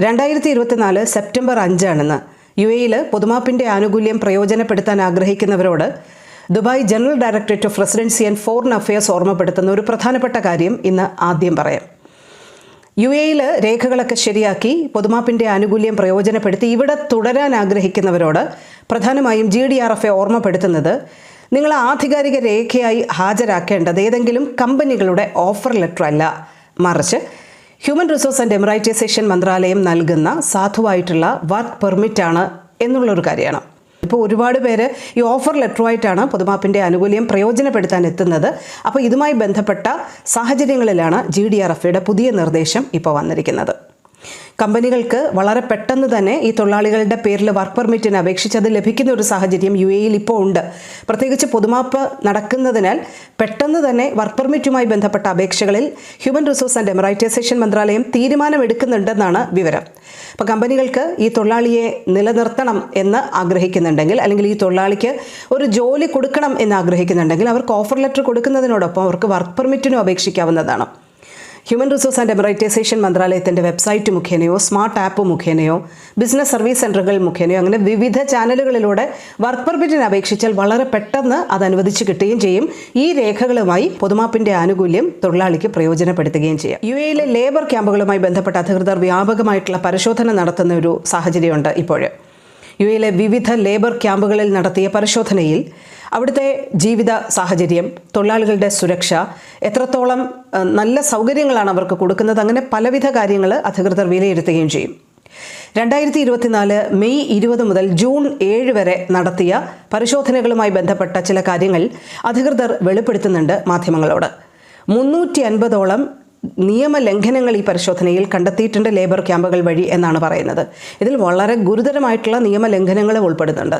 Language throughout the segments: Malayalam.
രണ്ടായിരത്തി ഇരുപത്തിനാല് സെപ്റ്റംബർ അഞ്ചാണെന്ന് യു എയിൽ പൊതുമാപ്പിന്റെ ആനുകൂല്യം പ്രയോജനപ്പെടുത്താൻ ആഗ്രഹിക്കുന്നവരോട് Dubai general directorate of residency and foreign affairs ഓർമ്മപ്പെടുത്തുന്ന ഒരു പ്രധാനപ്പെട്ട കാര്യം ഇന്ന് ആദ്യം പറയാം. യു എയിൽ രേഖകളൊക്കെ ശരിയാക്കി പൊതുമാപ്പിന്റെ ആനുകൂല്യം പ്രയോജനപ്പെടുത്തി ഇവിടെ തുടരാൻ ആഗ്രഹിക്കുന്നവരോട് പ്രധാനമായും G D R F A ഓർമ്മപ്പെടുത്തുന്നത് നിങ്ങൾ ആധികാരിക രേഖയായി ഹാജരാക്കേണ്ടത് ഏതെങ്കിലും കമ്പനികളുടെ ഓഫർ ലെറ്റർ അല്ല മറിച്ച് ഹ്യൂമൻ റിസോഴ്സ് ആൻഡ് എമറൈറ്റൈസേഷൻ മന്ത്രാലയം നൽകുന്ന സാധുവായിട്ടുള്ള വർക്ക് പെർമിറ്റ് പെർമിറ്റാണ് എന്നുള്ളൊരു കാര്യമാണ് ഇപ്പോൾ ഒരുപാട് പേര് ഈ ഓഫർ ലെറ്ററുമായിട്ടാണ് പൊതുമാപ്പിന്റെ ആനുകൂല്യം പ്രയോജനപ്പെടുത്താൻ എത്തുന്നത് അപ്പോൾ ഇതുമായി ബന്ധപ്പെട്ട സാഹചര്യങ്ങളിലാണ് ജി ഡി ആർ പുതിയ നിർദ്ദേശം ഇപ്പോൾ വന്നിരിക്കുന്നത്. കമ്പനികൾക്ക് വളരെ പെട്ടെന്ന് തന്നെ ഈ തൊഴിലാളികളുടെ പേരിൽ വർക്ക് പെർമിറ്റിന് അപേക്ഷിച്ച് അത് ലഭിക്കുന്ന ഒരു സാഹചര്യം യു എയിൽ ഇപ്പോൾ ഉണ്ട്. പ്രത്യേകിച്ച് പൊതുമാപ്പ് നടക്കുന്നതിനാൽ പെട്ടെന്ന് തന്നെ വർക്ക് പെർമിറ്റുമായി ബന്ധപ്പെട്ട അപേക്ഷകളിൽ ഹ്യൂമൻ റിസോഴ്സ് ആൻഡ് എമറൈറ്റൈസേഷൻ മന്ത്രാലയം തീരുമാനമെടുക്കുന്നുണ്ടെന്നാണ് വിവരം. അപ്പോൾ കമ്പനികൾക്ക് ഈ തൊഴിലാളിയെ നിലനിർത്തണം എന്ന് ആഗ്രഹിക്കുന്നുണ്ടെങ്കിൽ അല്ലെങ്കിൽ ഈ തൊഴിലാളിക്ക് ഒരു ജോലി കൊടുക്കണം എന്ന് ആഗ്രഹിക്കുന്നുണ്ടെങ്കിൽ അവർക്ക് ഓഫർ ലെറ്റർ കൊടുക്കുന്നതിനോടൊപ്പം അവർക്ക് വർക്ക് പെർമിറ്റിനും അപേക്ഷിക്കാവുന്നതാണ്. ഹ്യൂമൻ റിസോഴ്സ് ആൻഡ് എമറൈറ്റൈസേഷൻ മന്ത്രാലയത്തിന്റെ വെബ്സൈറ്റ് മുഖേനയോ സ്മാർട്ട് ആപ്പ് മുഖേനയോ ബിസിനസ് സർവീസ് സെന്ററുകൾ മുഖേനയോ അങ്ങനെ വിവിധ ചാനലുകളിലൂടെ വർക്ക് പെർമിറ്റിന് അപേക്ഷിച്ചാൽ വളരെ പെട്ടെന്ന് അത് അനുവദിച്ച് കിട്ടുകയും ചെയ്യും. ഈ രേഖകളുമായി പൊതുമാപ്പിന്റെ ആനുകൂല്യം തൊഴിലാളിക്ക് പ്രയോജനപ്പെടുത്തുകയും ചെയ്യാം. യു എയിലെ ലേബർ ക്യാമ്പുകളുമായി ബന്ധപ്പെട്ട അധികൃതർ വ്യാപകമായിട്ടുള്ള പരിശോധന നടത്തുന്ന ഒരു സാഹചര്യമുണ്ട് ഇപ്പോൾ യു എയിലെ വിവിധ ലേബർ ക്യാമ്പുകളിൽ നടത്തിയ പരിശോധനയിൽ അവിടുത്തെ ജീവിത സാഹചര്യം തൊഴിലാളികളുടെ സുരക്ഷ എത്രത്തോളം നല്ല സൗകര്യങ്ങളാണ് അവർക്ക് കൊടുക്കുന്നത് അങ്ങനെ പലവിധ കാര്യങ്ങൾ അധികൃതർ വിലയിരുത്തുകയും ചെയ്യും. രണ്ടായിരത്തി ഇരുപത്തിനാല് മെയ് ഇരുപത് മുതൽ ജൂൺ ഏഴ് വരെ നടത്തിയ പരിശോധനകളുമായി ബന്ധപ്പെട്ട ചില കാര്യങ്ങൾ അധികൃതർ വെളിപ്പെടുത്തുന്നുണ്ട് മാധ്യമങ്ങളോട്. മുന്നൂറ്റി അൻപതോളം നിയമലംഘനങ്ങൾ ഈ പരിശോധനയിൽ കണ്ടെത്തിയിട്ടുണ്ട് ലേബർ ക്യാമ്പുകൾ വഴി എന്നാണ് പറയുന്നത്. ഇതിൽ വളരെ ഗുരുതരമായിട്ടുള്ള നിയമലംഘനങ്ങൾ ഉൾപ്പെടുന്നുണ്ട്.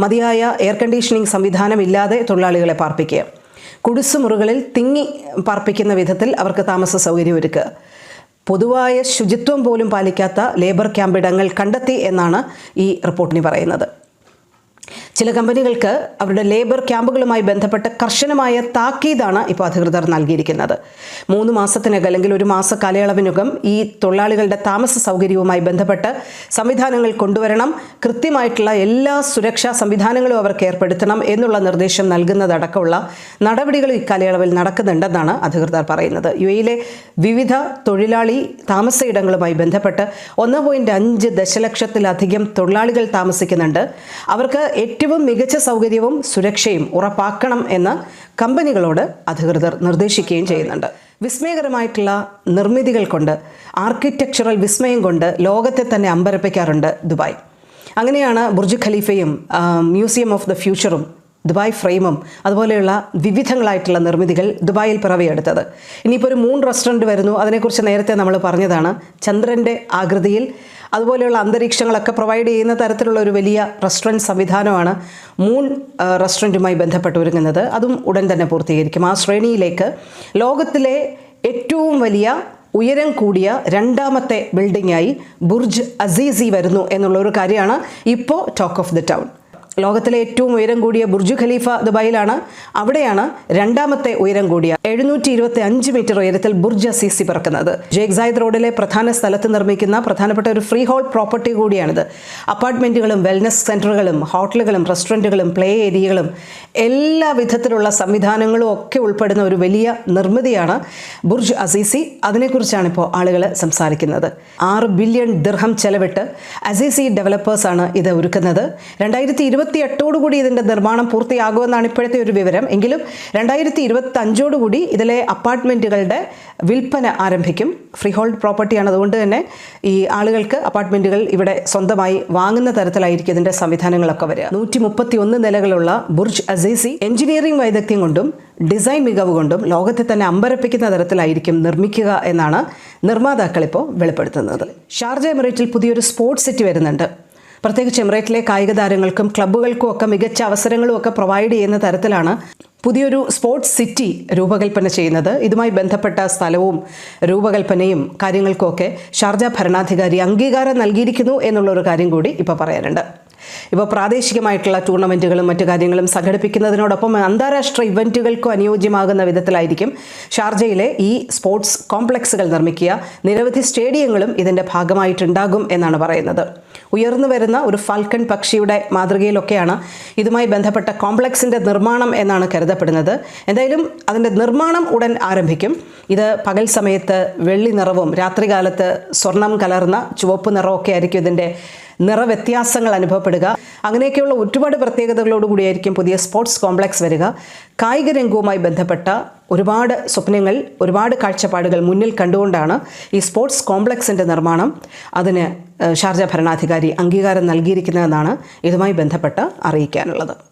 മതിയായ എയർ കണ്ടീഷനിങ് സംവിധാനം ഇല്ലാതെ തൊഴിലാളികളെ പാർപ്പിക്കുക. കുടിസുമുറികളിൽ തിങ്ങി പാർപ്പിക്കുന്ന വിധത്തിൽ അവർക്ക് താമസ സൗകര്യം ഒരുക്കുക. പൊതുവായ ശുചിത്വം പോലും പാലിക്കാത്ത ലേബർ ക്യാമ്പിടങ്ങൾ കണ്ടെത്തി എന്നാണ് ഈ റിപ്പോർട്ടിന് പറയുന്നത്. ചില കമ്പനികൾക്ക് അവരുടെ ലേബർ ക്യാമ്പുകളുമായി ബന്ധപ്പെട്ട കർശനമായ താക്കീതാണ് ഇപ്പോൾ അധികൃതർ നൽകിയിരിക്കുന്നത്. മൂന്ന് മാസത്തിനകം അല്ലെങ്കിൽ ഒരു മാസ കാലയളവിനകം ഈ തൊഴിലാളികളുടെ താമസ സൗകര്യവുമായി ബന്ധപ്പെട്ട് സംവിധാനങ്ങൾ കൊണ്ടുവരണം കൃത്യമായിട്ടുള്ള എല്ലാ സുരക്ഷാ സംവിധാനങ്ങളും അവർക്ക് ഏർപ്പെടുത്തണം എന്നുള്ള നിർദ്ദേശം നൽകുന്നതടക്കമുള്ള നടപടികൾ ഈ കാലയളവിൽ നടക്കുന്നുണ്ടെന്നാണ് അധികൃതർ പറയുന്നത്. യു എയിലെ വിവിധ തൊഴിലാളി താമസയിടങ്ങളുമായി ബന്ധപ്പെട്ട് ഒന്ന് പോയിന്റ് അഞ്ച് ദശലക്ഷത്തിലധികം തൊഴിലാളികൾ താമസിക്കുന്നുണ്ട്. അവർക്ക് ഏറ്റവും മികച്ച സൗകര്യവും സുരക്ഷയും ഉറപ്പാക്കണം എന്ന് കമ്പനികളോട് അധികൃതർ നിർദ്ദേശിക്കുകയും ചെയ്യുന്നുണ്ട്. വിസ്മയകരമായിട്ടുള്ള നിർമ്മിതികൾ കൊണ്ട് ആർക്കിടെക്ചറൽ വിസ്മയം കൊണ്ട് ലോകത്തെ തന്നെ അമ്പരപ്പിക്കാറുണ്ട് ദുബായ്. അങ്ങനെയാണ് ബുർജ് ഖലീഫയും മ്യൂസിയം ഓഫ് ദ ഫ്യൂച്ചറും ദുബായ് ഫ്രെയിമും അതുപോലെയുള്ള വിവിധങ്ങളായിട്ടുള്ള നിർമ്മിതികൾ ദുബായിൽ പിറവിയെടുത്തത്. ഇനിയിപ്പോൾ ഒരു മൂൺ റെസ്റ്റോറന്റ് വരുന്നു. അതിനെക്കുറിച്ച് നേരത്തെ നമ്മൾ പറഞ്ഞതാണ്. ചന്ദ്രന്റെ ആകൃതിയിൽ അതുപോലെയുള്ള അന്തരീക്ഷങ്ങളൊക്കെ പ്രൊവൈഡ് ചെയ്യുന്ന തരത്തിലുള്ള ഒരു വലിയ റെസ്റ്റോറന്റ് സംവിധാനമാണ് മൂൺ റെസ്റ്റോറന്റുമായി ബന്ധപ്പെട്ട് ഒരുങ്ങുന്നത്. അതും ഉടൻ തന്നെ പൂർത്തീകരിക്കും. ആ ശ്രേണിയിലേക്ക് ലോകത്തിലെ ഏറ്റവും വലിയ ഉയരം കൂടിയ രണ്ടാമത്തെ ബിൽഡിംഗായി ബുർജ് അസീസി വരുന്നു എന്നുള്ള ഒരു കാര്യമാണ് ഇപ്പോൾ ടോക്ക് ഓഫ് ദി ടൗൺ ലോകത്തിലെ ഏറ്റവും ഉയരം കൂടിയ ബുർജ് ഖലീഫ ദുബായിലാണ്. അവിടെയാണ് രണ്ടാമത്തെ ഉയരം കൂടിയ എഴുന്നൂറ്റി ഇരുപത്തി അഞ്ച് മീറ്റർ ഉയരത്തിൽ ബുർജ് അസീസി പറക്കുന്നത്. ജേക്ക് സായിദ് റോഡിലെ പ്രധാന സ്ഥലത്ത് നിർമ്മിക്കുന്ന പ്രധാനപ്പെട്ട ഒരു ഫ്രീ ഹോൾ പ്രോപ്പർട്ടി കൂടിയാണിത്. അപ്പാർട്ട്മെന്റുകളും വെൽനസ് സെന്ററുകളും ഹോട്ടലുകളും റെസ്റ്റോറന്റുകളും പ്ലേ ഏരിയകളും എല്ലാ വിധത്തിലുള്ള സംവിധാനങ്ങളും ഒക്കെ ഉൾപ്പെടുന്ന ഒരു വലിയ നിർമ്മിതിയാണ് ബുർജ് അസീസി. അതിനെക്കുറിച്ചാണ് ഇപ്പോൾ ആളുകൾ സംസാരിക്കുന്നത്. ആറ് ബില്യൺ ദിർഹം ചെലവിട്ട് അസീസി ഡെവലപ്പേഴ്സാണ് ഇത് ഒരുക്കുന്നത്. രണ്ടായിരത്തി ഇരുപത്തി എട്ടോടുകൂടി ഇതിന്റെ നിർമ്മാണം പൂർത്തിയാകുമെന്നാണ് ഇപ്പോഴത്തെ ഒരു വിവരം. എങ്കിലും രണ്ടായിരത്തി ഇരുപത്തി അഞ്ചോടുകൂടി ഇതിലെ അപ്പാർട്ട്മെന്റുകളുടെ വിൽപ്പന ആരംഭിക്കും. ഫ്രീ ഹോൾഡ് പ്രോപ്പർട്ടിയാണ്. അതുകൊണ്ട് തന്നെ ഈ ആളുകൾക്ക് അപ്പാർട്ട്മെന്റുകൾ ഇവിടെ സ്വന്തമായി വാങ്ങുന്ന തരത്തിലായിരിക്കും ഇതിന്റെ സംവിധാനങ്ങളൊക്കെ വരിക. നൂറ്റി മുപ്പത്തി ഒന്ന് നിലകളുള്ള ബുർജ് അസീസി എഞ്ചിനീയറിംഗ് വൈദഗ്ധ്യം കൊണ്ടും ഡിസൈൻ മികവ് കൊണ്ടും ലോകത്തെ തന്നെ അമ്പരപ്പിക്കുന്ന തരത്തിലായിരിക്കും നിർമ്മിക്കുക എന്നാണ് നിർമ്മാതാക്കൾ ഇപ്പോൾ വെളിപ്പെടുത്തുന്നത്. ഷാർജ എമിറേറ്റിൽ പുതിയൊരു സ്പോർട്സ് സിറ്റി വരുന്നുണ്ട്. പ്രത്യേകിച്ച് എമിറേറ്റിലെ കായിക താരങ്ങൾക്കും ക്ലബ്ബുകൾക്കും ഒക്കെ മികച്ച അവസരങ്ങളും ഒക്കെ പ്രൊവൈഡ് ചെയ്യുന്ന തരത്തിലാണ് പുതിയൊരു സ്പോർട്സ് സിറ്റി രൂപകൽപ്പന ചെയ്യുന്നത്. ഇതുമായി ബന്ധപ്പെട്ട സ്ഥലവും രൂപകൽപ്പനയും കാര്യങ്ങൾക്കുമൊക്കെ ഷാർജ ഭരണാധികാരി അംഗീകാരം നൽകിയിരിക്കുന്നു എന്നുള്ള ഒരു കാര്യം കൂടി ഇപ്പോൾ പറയാനുണ്ട്. ഇപ്പോൾ പ്രാദേശികമായിട്ടുള്ള ടൂർണമെന്റുകളും മറ്റു കാര്യങ്ങളും സംഘടിപ്പിക്കുന്നതിനോടൊപ്പം അന്താരാഷ്ട്ര ഇവന്റുകൾക്കും അനുയോജ്യമാകുന്ന വിധത്തിലായിരിക്കും ഷാർജയിലെ ഈ സ്പോർട്സ് കോംപ്ലക്സുകൾ നിർമ്മിക്കുക. നിരവധി സ്റ്റേഡിയങ്ങളും ഇതിന്റെ ഭാഗമായിട്ടുണ്ടാകും എന്നാണ് പറയുന്നത്. ഉയർന്നു വരുന്ന ഒരു ഫാൽക്കൺ പക്ഷിയുടെ മാതൃകയിലൊക്കെയാണ് ഇതുമായി ബന്ധപ്പെട്ട കോംപ്ലക്സിന്റെ നിർമ്മാണം എന്നാണ് കരുതപ്പെടുന്നത്. എന്തായാലും അതിന്റെ നിർമ്മാണം ഉടൻ ആരംഭിക്കും. ഇത് പകൽ സമയത്ത് വെള്ളി നിറവും രാത്രികാലത്ത് സ്വർണം കലർന്ന ചുവപ്പ് നിറമൊക്കെ ആയിരിക്കും ഇതിന്റെ നിറവ്യത്യാസങ്ങൾ അനുഭവപ്പെടുക. അങ്ങനെയൊക്കെയുള്ള ഒരുപാട് പ്രത്യേകതകളോടുകൂടിയായിരിക്കും പുതിയ സ്പോർട്സ് കോംപ്ലക്സ് വരിക. കായിക രംഗവുമായി ബന്ധപ്പെട്ട ഒരുപാട് സ്വപ്നങ്ങൾ ഒരുപാട് കാഴ്ചപ്പാടുകൾ മുന്നിൽ കണ്ടുകൊണ്ടാണ് ഈ സ്പോർട്സ് കോംപ്ലക്സിന്റെ നിർമ്മാണം. അതിന് ഷാർജ ഭരണാധികാരി അംഗീകാരം നൽകിയിരിക്കുന്നതെന്നാണ് ഇതുമായി ബന്ധപ്പെട്ട് അറിയിക്കാനുള്ളത്.